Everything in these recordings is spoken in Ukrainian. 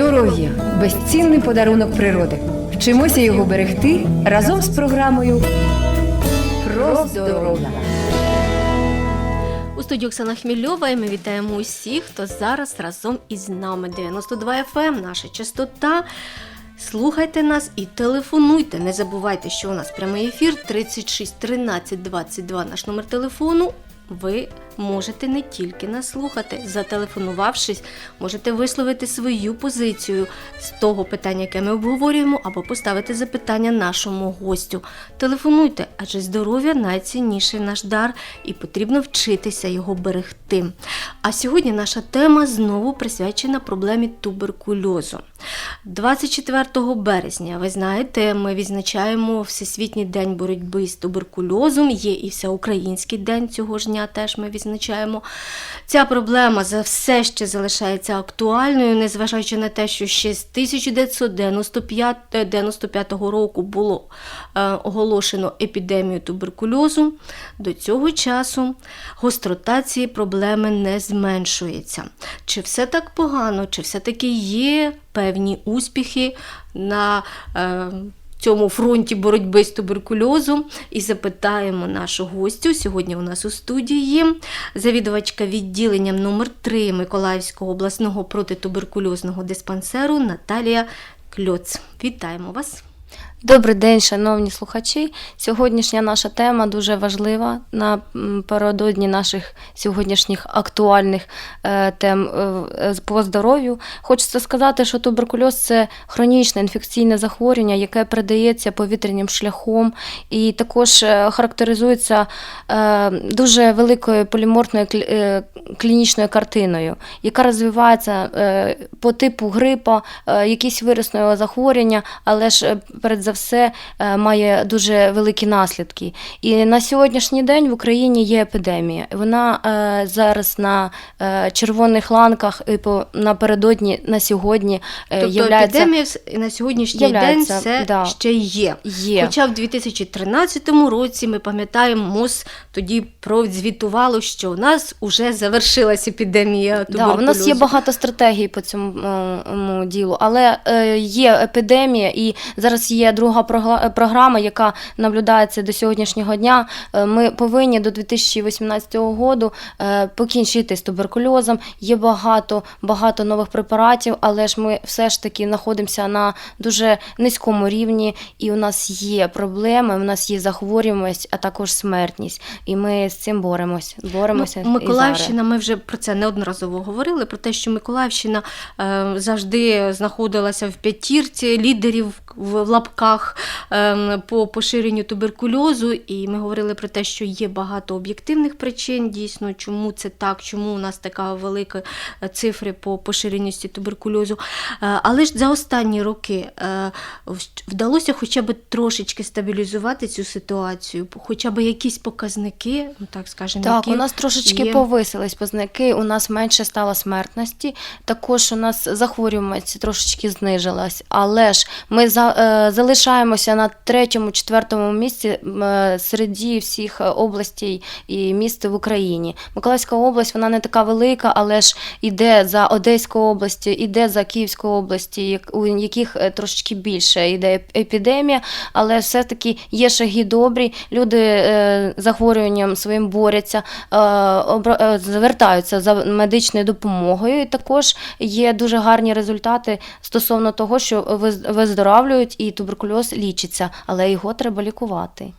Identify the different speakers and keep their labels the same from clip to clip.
Speaker 1: Здоров'я безцінний подарунок природи. Вчимося його берегти разом з програмою Про здоров'я.
Speaker 2: У студії Оксана Хмільова і ми вітаємо усіх, хто зараз разом із нами. 92 FM, наша частота. Слухайте нас і телефонуйте. Не забувайте, що у нас прямий ефір 36 13 22 наш номер телефону. Ви можете не тільки нас слухати, зателефонувавшись, можете висловити свою позицію з того питання, яке ми обговорюємо, або поставити запитання нашому гостю. Телефонуйте, адже здоров'я найцінніший наш дар, і потрібно вчитися його берегти. А сьогодні наша тема знову присвячена проблемі туберкульозу. 24 березня, ви знаєте, ми відзначаємо Всесвітній день боротьби з туберкульозом. Є і всеукраїнський день цього ж дня теж ми відзначаємо. Ця проблема за все ще залишається актуальною, незважаючи на те, що ще з 1995 95 року було е, оголошено епідемію туберкульозу. До цього часу гострота цієї проблеми не зменшується. Чи все так погано, чи все-таки є певні успіхи на е, цьому фронті боротьби з туберкульозом і запитаємо нашу гостю. Сьогодні у нас у студії завідувачка відділенням номер 3 Миколаївського обласного протитуберкульозного диспансеру Наталія Кльоц. Вітаємо вас!
Speaker 3: Добрий день, шановні слухачі. Сьогоднішня наша тема дуже важлива напередодні наших сьогоднішніх актуальних е, тем е, по здоров'ю. Хочеться сказати, що туберкульоз це хронічне інфекційне захворювання, яке передається повітряним шляхом, і також е, характеризується е, дуже великою поліморфною е, клінічною картиною, яка розвивається е, по типу грипа, е, якісь вірусного захворювання, але ж е, перед за все е, має дуже великі наслідки. І на сьогоднішній день в Україні є епідемія. Вона е, зараз на е, червоних ланках і напередодні на сьогодні
Speaker 2: Тобто
Speaker 3: являється
Speaker 2: епідемія на сьогоднішній
Speaker 3: являється,
Speaker 2: день все
Speaker 3: да.
Speaker 2: ще є.
Speaker 3: є.
Speaker 2: Хоча в 2013 році ми пам'ятаємо, МОЗ тоді прозвітувало, що у нас вже завершилась епідемія
Speaker 3: Да, у нас є багато стратегій по цьому ділу, але є епідемія, і зараз є друга програма, яка наблюдається до сьогоднішнього дня. Е, Ми повинні до 2018 року покінчити з туберкульозом. Є багато, багато нових препаратів, але ж ми все ж таки знаходимося на дуже низькому рівні, і у нас є проблеми, у нас є захворюваність, а також смертність. І ми з цим боремось. Боремося
Speaker 2: Ну. Миколаївщина, ми вже про це неодноразово говорили, про те, що Миколаївщина е, завжди знаходилася в п'ятірці лідерів в лапках е, по поширенню туберкульозу. І ми говорили про те, що є багато об'єктивних причин, дійсно, чому це так, чому у нас така велика е, цифри по поширеності туберкульозу. Е, але ж за останні роки е, вдалося хоча б трошечки стабілізувати цю ситуацію, хоча б якісь показники, ну так скажемо,
Speaker 3: Так,
Speaker 2: які
Speaker 3: у нас трошечки
Speaker 2: є.
Speaker 3: повисились показники, у нас менше стало смертності, також у нас захворюваність трошечки знижилась, але ж ми за, залишаємося на третьому, четвертому місці е, серед всіх областей і міст в Україні. Миколаївська область вона не така велика, але ж іде за Одеською областю, іде за Київською області, як- у яких е, трошечки більше йде епідемія, але все-таки є шаги добрі. Люди е, з захворюванням своїм борються, е, е, звертаються за медичною допомогою. І також є дуже гарні результати стосовно того, що виз- виздоравлюють і туберкульоз лічиться, але його треба лікувати.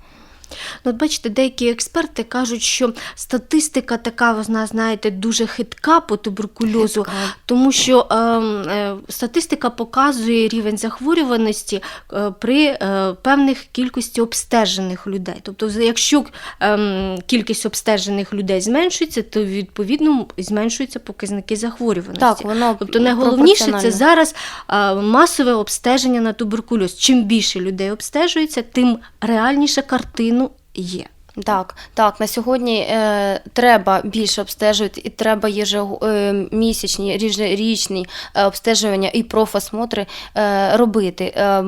Speaker 2: Ну, от бачите, деякі експерти кажуть, що статистика така, вона, знаєте, дуже хитка по туберкульозу, тому що е, е, статистика показує рівень захворюваності е, при е, певних кількості обстежених людей. Тобто, якщо е, кількість обстежених людей зменшується, то відповідно зменшуються показники захворюваності.
Speaker 3: Так, воно
Speaker 2: Тобто найголовніше це зараз а, масове обстеження на туберкульоз. Чим більше людей обстежується, тим реальніша картину є.
Speaker 3: Так, так, на сьогодні е, треба більше обстежувати, і треба єжемісячні, річні е, обстежування і профосмотри е, робити. Е,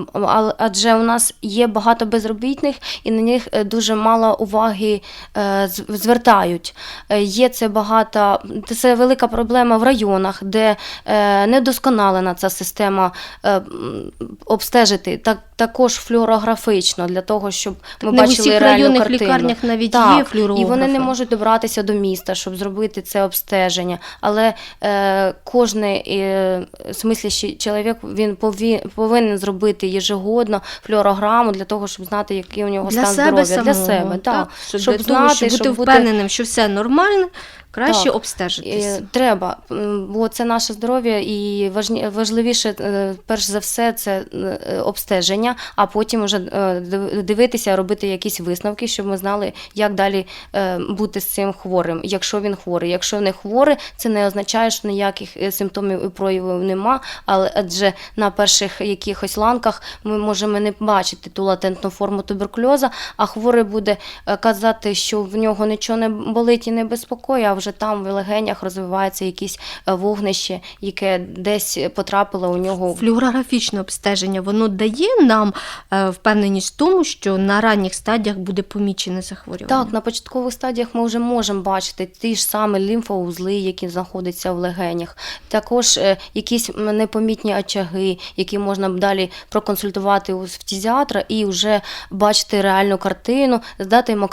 Speaker 3: адже у нас є багато безробітних, і на них е, дуже мало уваги е, звертають. Е, є це багато, це велика проблема в районах, де е, недосконалена ця система е, обстежити. Так, також флюорографічно, для того, щоб ми
Speaker 2: не в
Speaker 3: бачили реальну картину.
Speaker 2: Лікарнях навіть
Speaker 3: Так,
Speaker 2: є флюорографи.
Speaker 3: І вони не можуть добратися до міста, щоб зробити це обстеження. Але е, кожний е, смислящий чоловік він пові, повинен зробити єжегодно флюорограму для того, щоб знати, який у нього
Speaker 2: для
Speaker 3: стан здоров'я. для себе, так.
Speaker 2: Щоб,
Speaker 3: Щоб
Speaker 2: знати, того, щоб бути
Speaker 3: щоб бути-
Speaker 2: впевненим, що все нормально, краще
Speaker 3: Так.
Speaker 2: обстежитись.
Speaker 3: Е, Треба, бо це наше здоров'я, і важливіше, е, перш за все, це е, обстеження, а потім вже дивитися, робити якісь висновки, щоб ми знали, як далі бути з цим хворим, якщо він хворий. Якщо не хворий, це не означає, що ніяких симптомів і проявів нема, але адже на перших якихось ланках ми можемо не бачити ту латентну форму туберкульоза, а хворий буде казати, що в нього нічого не болить і не безпокоїть, а вже там в легенях розвивається якесь е, вогнище, яке десь потрапило у нього
Speaker 2: Флюорографічне обстеження воно дає нам е, впевненість в тому, що на ранніх стадіях буде помічене захворювання.
Speaker 3: Так, на початкових стадіях ми вже можемо бачити ті ж самі лімфоузли, які знаходяться в легенях, також е, якісь непомітні очаги, які можна б далі проконсультувати у фтізіатра і вже бачити реальну картину, здати йому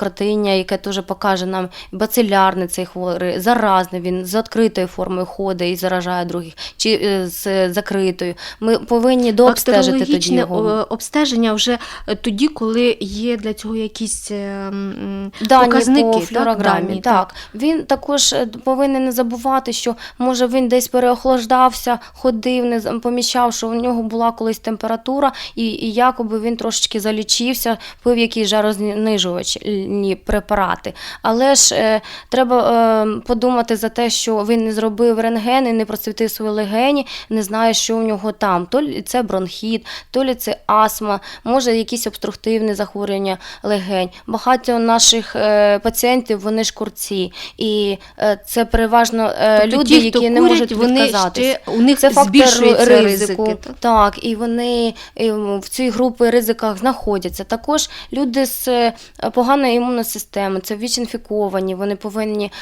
Speaker 3: яке теж покаже нам бацилярний цей хворий, заразний він з відкритою формою ходить і заражає других, чи е, з закритою. Ми повинні дообстежити тоді його.
Speaker 2: е, обстеження вже е, тоді, коли є для цього якісь
Speaker 3: Дані
Speaker 2: показники.
Speaker 3: по флюорограмі.
Speaker 2: дані,
Speaker 3: так, він також повинен не забувати, що може він десь переохлаждався, ходив, не помічав, що у нього була колись температура, і, і якоби він трошечки залічився, пив якісь жарознижувачні препарати. Але ж е, треба подумати за те, що він не зробив рентген і не просвітив свої легені, не знає, що у нього там. То лі це бронхіт, то лі це астма, може якісь обструктивне захворювання легень. Багато наших е, пацієнтів вони ж курці, і е, це переважно е,
Speaker 2: Тобто
Speaker 3: люди,
Speaker 2: ті,
Speaker 3: які не
Speaker 2: курять,
Speaker 3: можуть
Speaker 2: вони ще, у них
Speaker 3: Це фактор ризику.
Speaker 2: ризики. так?
Speaker 3: І вони в цій групі ризиках знаходяться. Також люди з поганою імунною системою, це ВІЧ-інфіковані, вони повинні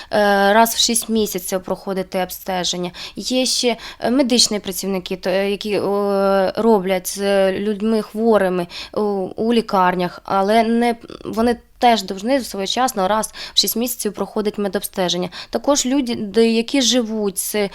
Speaker 3: раз в 6 місяців проходити обстеження. Є ще е, медичні працівники, е, які е, роблять з людьми хворими у лікарнях, але не вони. Теж повинні своєчасно раз в 6 місяців проходить медобстеження. Також люди, які живуть з е,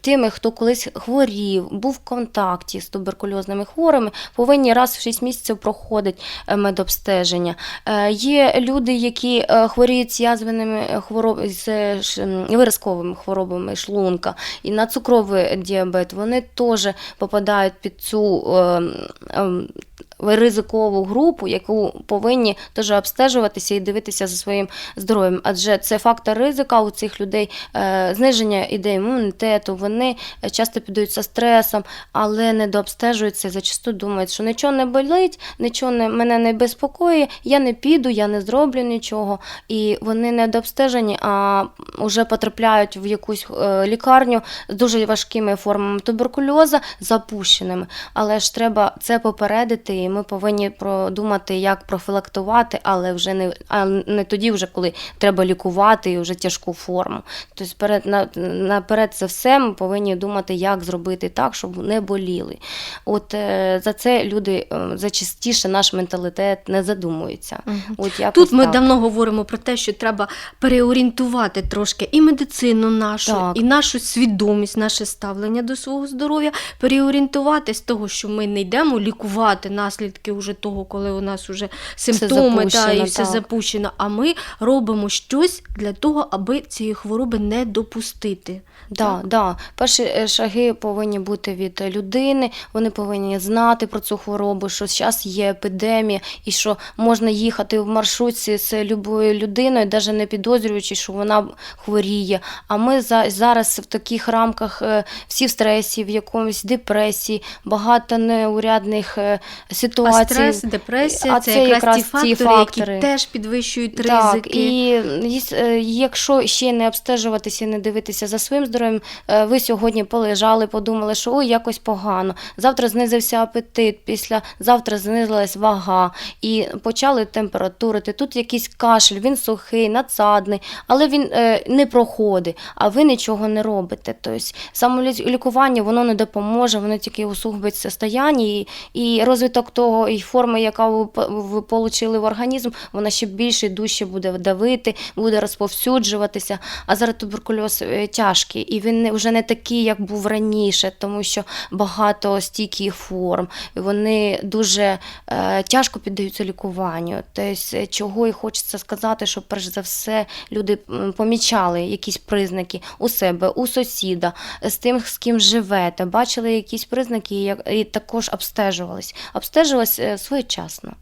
Speaker 3: тими, хто колись хворів, був в контакті з туберкульозними хворими, повинні раз в 6 місяців проходить е, медобстеження. Е, є люди, які е, хворіють з язвеними хворобами, з виразковими хворобами шлунка і на цукровий діабет, вони теж попадають під цю е, ем, ризикову групу, яку повинні теж обстежуватися і дивитися за своїм здоров'ям. Адже це фактор ризика у цих людей, е, зниження ідеї імунітету, вони часто піддаються стресом, але не дообстежуються, зачасту думають, що нічого не болить, нічого не, мене не безпокоїть, я не піду, я не зроблю нічого. І вони не дообстежені, а вже потрапляють в якусь е, лікарню з дуже важкими формами туберкульозу, запущеними. Але ж треба це попередити, і ми повинні продумати, як профілактувати, але вже не, а не тоді, вже коли треба лікувати і вже тяжку форму. Тобто перед, на, наперед за все ми повинні думати, як зробити так, щоб не боліли. От е, за це люди е, зачастіше наш менталітет не задумуються. От якось
Speaker 2: Тут ми
Speaker 3: так.
Speaker 2: давно говоримо про те, що треба переорієнтувати трошки і медицину нашу,
Speaker 3: Так.
Speaker 2: і нашу свідомість, наше ставлення до свого здоров'я, переорієнтувати з того, що ми не йдемо лікувати наслідки уже того, коли у нас вже симптоми та, і все
Speaker 3: так.
Speaker 2: запущено. А ми робимо щось для того, аби цієї хвороби не допустити.
Speaker 3: Да, да. Перші е, шаги повинні бути від людини. Вони повинні знати про цю хворобу, що зараз є епідемія, і що можна їхати в маршрутці з любою людиною, навіть не підозрюючи, що вона хворіє. А ми за, зараз в таких рамках е, всі в стресі, в якомусь депресії, багато неурядних е, ситуації.
Speaker 2: А стрес, депресія
Speaker 3: А
Speaker 2: це,
Speaker 3: це
Speaker 2: якраз,
Speaker 3: якраз
Speaker 2: ті фактори,
Speaker 3: фактори.
Speaker 2: які теж підвищують
Speaker 3: Так,
Speaker 2: ризики.
Speaker 3: і е, якщо ще не обстежуватися, не дивитися за своїм здоров'ям, е, ви сьогодні полежали, подумали, що ой, якось погано. Завтра знизився апетит, після завтра знизилась вага і почали температурити. Тут якийсь кашель, він сухий, надсадний, але він е, не проходить, а ви нічого не робите. Тобто самолікування воно не допоможе, воно тільки усугубить состояння і, і розвиток того і форми, яка ви, отримали в організм, вона ще більше і дужче буде давити, буде розповсюджуватися. А зараз туберкульоз е, тяжкий, і він вже не такий, як був раніше, тому що багато стійких форм. і Вони дуже е, тяжко піддаються лікуванню. Тобто, е, чого і хочеться сказати, що перш за все люди помічали якісь признаки у себе, у сусіда, з тим, з ким живете, бачили якісь признаки і також обстежувались. Обстежувались е, своєчасно.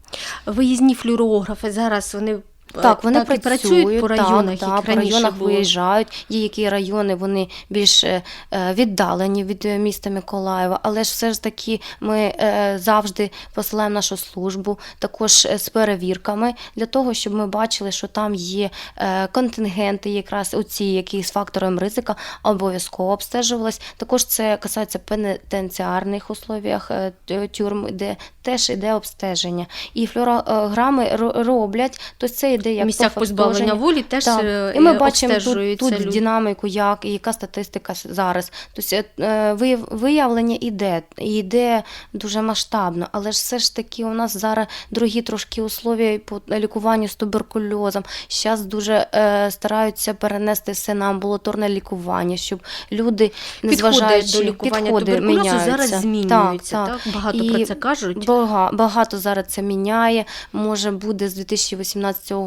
Speaker 2: Виїзні флюорографи зараз вони
Speaker 3: Так, вони
Speaker 2: так
Speaker 3: працюють,
Speaker 2: працюють по
Speaker 3: так,
Speaker 2: районах,
Speaker 3: так,
Speaker 2: як
Speaker 3: по районах
Speaker 2: було.
Speaker 3: виїжджають. Є які райони вони більш е, е, віддалені від е, міста Миколаєва, але ж все ж таки ми е, завжди посилаємо нашу службу також е, з перевірками для того, щоб ми бачили, що там є е, контингенти, якраз оці, які з фактором ризика обов'язково обстежувались. Також це касається пенітенціарних условіях е, тюрм, де теж іде обстеження. І флюорограми роблять, тобто це йде як
Speaker 2: В місцях позбавлення волі теж
Speaker 3: Так.
Speaker 2: е,
Speaker 3: І ми
Speaker 2: е,
Speaker 3: бачимо тут, тут
Speaker 2: люди.
Speaker 3: динаміку, як і яка статистика зараз. Тобто е, виявлення іде, і йде дуже масштабно, але ж все ж таки у нас зараз другі трошки условия по лікуванню з туберкульозом. Зараз дуже е, стараються перенести все на амбулаторне лікування, щоб люди,
Speaker 2: Підходи
Speaker 3: незважаючи
Speaker 2: до лікування
Speaker 3: підходи
Speaker 2: туберкульозу
Speaker 3: міняються.
Speaker 2: зараз змінюються. Так, Багато
Speaker 3: І
Speaker 2: про це кажуть.
Speaker 3: Бага, багато зараз це міняє. Може буде з 2018 року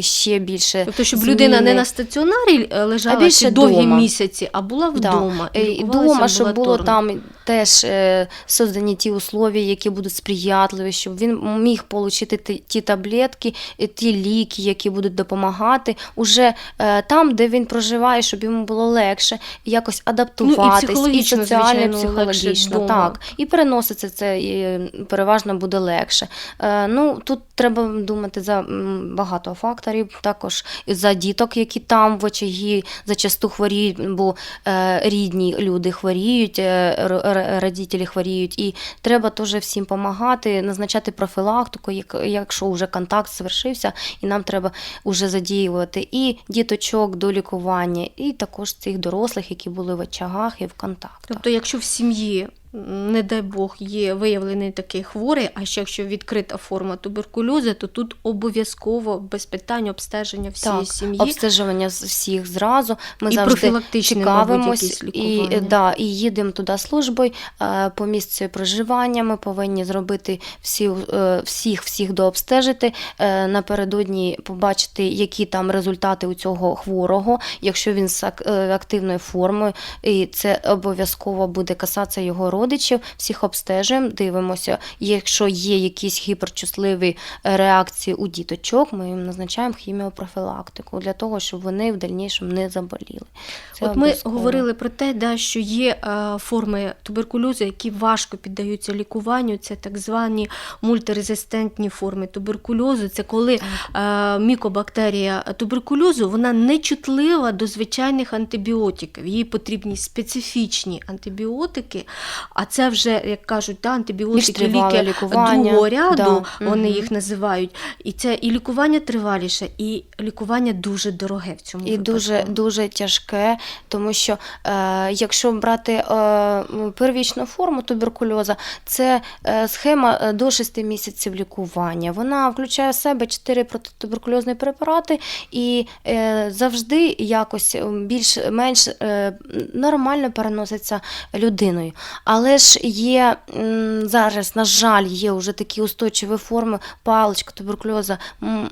Speaker 3: ще більше.
Speaker 2: Тобто, щоб людина не на стаціонарі е, лежала
Speaker 3: А більше
Speaker 2: довгі
Speaker 3: дома.
Speaker 2: місяці, а була вдома.
Speaker 3: Да.
Speaker 2: і
Speaker 3: І Дома, щоб було там теж е, создані ті условия, які будуть сприятливі, щоб він міг отримати ті, ті таблетки, е, ті ліки, які будуть допомагати уже е, там, де він проживає, щоб йому було легше якось адаптуватись,
Speaker 2: Ну, психологічно,
Speaker 3: соціально,
Speaker 2: звичайно,
Speaker 3: психологічно, так. І переноситься це і переважно буде легше. Е, ну, тут треба думати за м, багато факторів, також за діток, які там в очагі зачасту хворіють, бо е, рідні люди хворіють, е, родителі хворіють, і треба теж всім допомагати, назначати профілактику, як, якщо вже контакт звершився, і нам треба вже задіювати і діточок до лікування, і також цих дорослих, які були в очагах і в контактах.
Speaker 2: Тобто, якщо в сім'ї, не дай Бог, є виявлений такий хворий, а ще якщо відкрита форма туберкульозу, то тут обов'язково без питань обстеження всієї
Speaker 3: Так,
Speaker 2: сім'ї.
Speaker 3: обстежування всіх зразу. Ми
Speaker 2: І
Speaker 3: завжди цікавимось і, да, і їдемо туди службою е, по місцю проживання. Ми повинні зробити всі, е, всіх всіх дообстежити. е, Напередодні побачити, які там результати у цього хворого, якщо він з активною формою, і це обов'язково буде касатися його родичів. Всіх обстежуємо, дивимося. Якщо є якісь гіперчутливі е, реакції у діточок, ми їм назначаємо хіміопрофілактику для того, щоб вони в дальнішому не заболіли. Це
Speaker 2: От ми
Speaker 3: обов'язково.
Speaker 2: говорили про те, да, що є е, форми туберкульозу, які важко піддаються лікуванню. Це так звані мультирезистентні форми туберкульозу. Це коли е, мікобактерія туберкульозу вона не чутлива до звичайних антибіотиків. Їй потрібні специфічні антибіотики, а це вже, як кажуть,
Speaker 3: Більш
Speaker 2: антибіотики ліки
Speaker 3: лікування.
Speaker 2: другого ряду,
Speaker 3: Да.
Speaker 2: вони
Speaker 3: Мгм.
Speaker 2: їх називають. І це і лікування триваліше, і лікування дуже дороге в цьому
Speaker 3: І
Speaker 2: випадку.
Speaker 3: дуже дуже тяжке, тому що е, якщо брати е, первічну форму туберкульоза, це е, схема е, до 6 місяців лікування. Вона включає в себе 4 протитуберкульозні препарати і е, завжди якось більш-менш е, нормально переноситься людиною. Але ж є зараз, на жаль, є вже такі устойчиві форми, паличка туберкульоза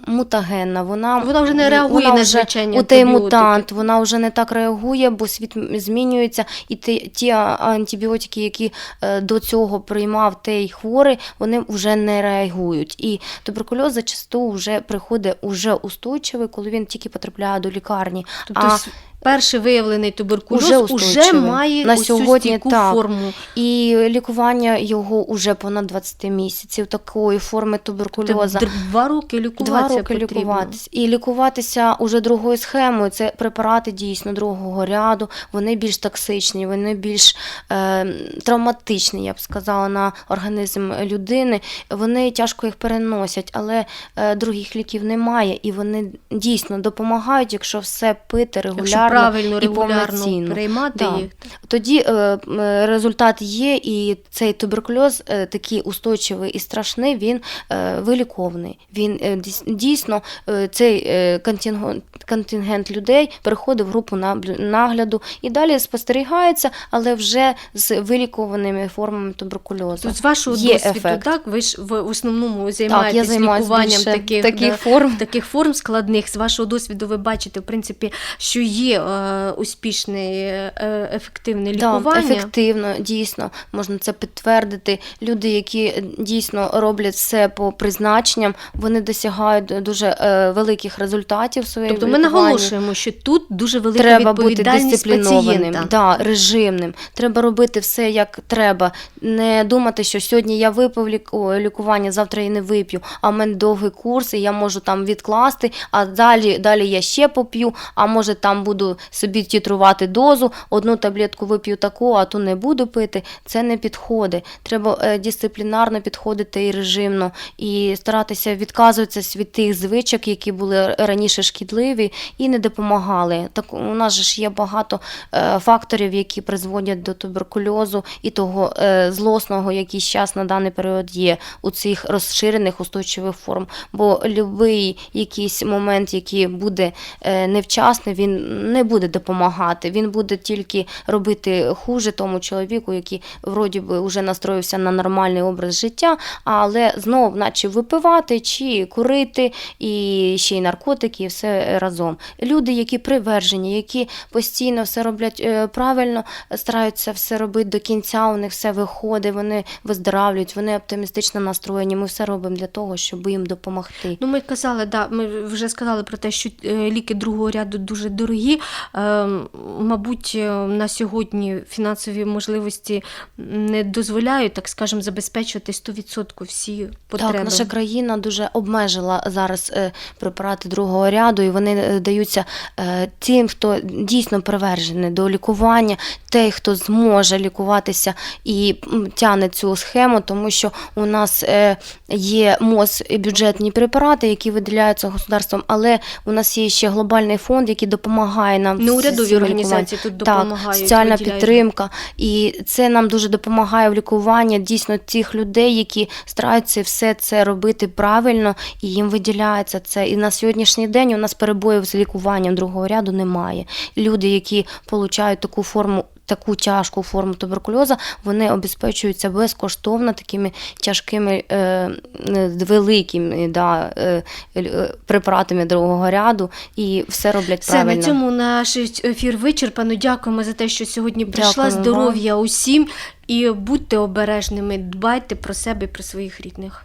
Speaker 3: мутагенна. Вона,
Speaker 2: Вона вже не реагує
Speaker 3: вона
Speaker 2: на звичайні
Speaker 3: той мутант, вона вже не так реагує, бо світ змінюється, і ті, ті антибіотики, які е, до цього приймав той хворий, вони вже не реагують. І туберкульоз зачасту вже приходить уже устойчивий, коли він тільки потрапляє до лікарні.
Speaker 2: Тобто
Speaker 3: а
Speaker 2: перший виявлений туберкульоз
Speaker 3: Уже
Speaker 2: уже, має
Speaker 3: На
Speaker 2: ось
Speaker 3: сьогодні
Speaker 2: стійку
Speaker 3: так.
Speaker 2: форму.
Speaker 3: І лікування його уже понад 20 місяців такої форми
Speaker 2: Тобто
Speaker 3: туберкульозу.
Speaker 2: д- два роки
Speaker 3: Два
Speaker 2: лікуватися
Speaker 3: роки
Speaker 2: потрібно.
Speaker 3: лікуватись. І лікуватися уже другою схемою. Це препарати дійсно другого ряду. Вони більш токсичні, вони більш е, травматичні, я б сказала, на організм людини. Вони тяжко їх переносять, але е, других ліків немає, і вони дійсно допомагають, якщо все пити регулярно
Speaker 2: правильно,
Speaker 3: і
Speaker 2: регулярно приймати
Speaker 3: Да.
Speaker 2: їх.
Speaker 3: Тоді е, результат є, і цей туберкульоз е, такий устойчивий і страшний, він е, виліковний. Він е, дійсно е, цей е, контингент, контингент людей переходить в групу нагляду і далі спостерігається, але вже з вилікованими формами туберкульозу.
Speaker 2: Тут з вашого
Speaker 3: Є
Speaker 2: досвіду,
Speaker 3: ефект.
Speaker 2: так ви ж в основному
Speaker 3: Так,
Speaker 2: займаєтесь
Speaker 3: займаюся
Speaker 2: лікуванням таких,
Speaker 3: таких
Speaker 2: да,
Speaker 3: форм.
Speaker 2: таких форм складних. З вашого досвіду ви бачите, в принципі, що є успішне, е, ефективне лікування.
Speaker 3: ефективно, дійсно, можна це підтвердити. Люди, які е, дійсно роблять все по призначенням, вони досягають дуже е, великих результатів в своєму
Speaker 2: Тобто ми наголошуємо, що тут дуже велика
Speaker 3: Треба бути
Speaker 2: відповідальність
Speaker 3: дисциплінованим,
Speaker 2: пацієнта.
Speaker 3: да, режимним. Треба робити все як треба. Не думати, що сьогодні я випив лік- лікування, завтра я не вип'ю, а в мене довгий курс, і я можу там відкласти, а далі, далі я ще поп'ю, а може там буду собі тітрувати дозу, одну таблетку вип'ю таку, а ту не буду пити. Це не підходить. Треба е, дисциплінарно підходити і режимно, і старатися відказуватися від тих звичок, які були раніше шкідливі і не допомагали. Так у нас ж є багато е, факторів, які призводять до туберкульозу і того е, злосного, який зараз на даний період є у цих розширених устойчивих форм. Бо будь-який якийсь момент, який буде невчасний, він не буде допомагати. Він буде тільки робити хуже тому чоловіку, який вроді би вже настроївся на нормальний образ життя, але знов, наче випивати чи курити, і ще й наркотики, і все разом. Люди, які привержені, які постійно все роблять е, правильно, стараються все робити до кінця, у них все виходить, вони виздоравлюють, вони оптимістично настроєні. Ми все робимо для того, щоб їм допомогти.
Speaker 2: Ну, ми казали, да, ми вже сказали про те, що е, ліки другого ряду дуже дорогі. Е, Мабуть, е, на сьогодні фінансові можливості не дозволяють, так скажемо, забезпечувати 100% всі потреби.
Speaker 3: Так, наша країна дуже обмежила зараз е, препарати другого ряду, і вони даються тим, хто дійсно привержений до лікування, той, хто зможе лікуватися і тягне цю схему, тому що у нас є МОЗ і бюджетні препарати, які виділяються государством, але у нас є ще глобальний фонд, який допомагає нам. з
Speaker 2: Неурядові організації тут
Speaker 3: так,
Speaker 2: допомагають.
Speaker 3: соціальна підтримка. І це нам дуже допомагає в лікуванні дійсно тих людей, які стараються все це робити правильно, і їм виділяється це. І на сьогоднішній день у нас перебоїв з лікуванням другого ряду немає. Люди, які отримують таку форму. Таку тяжку форму туберкульозу, вони обезпечуються безкоштовно такими тяжкими е, е, великими да, е, препаратами другого ряду, і все роблять
Speaker 2: Все,
Speaker 3: правильно.
Speaker 2: на цьому наш ефір вичерпано. Дякуємо за те, що сьогодні прийшла.
Speaker 3: Дякуємо
Speaker 2: Здоров'я усім і будьте обережними, дбайте про себе і про своїх рідних.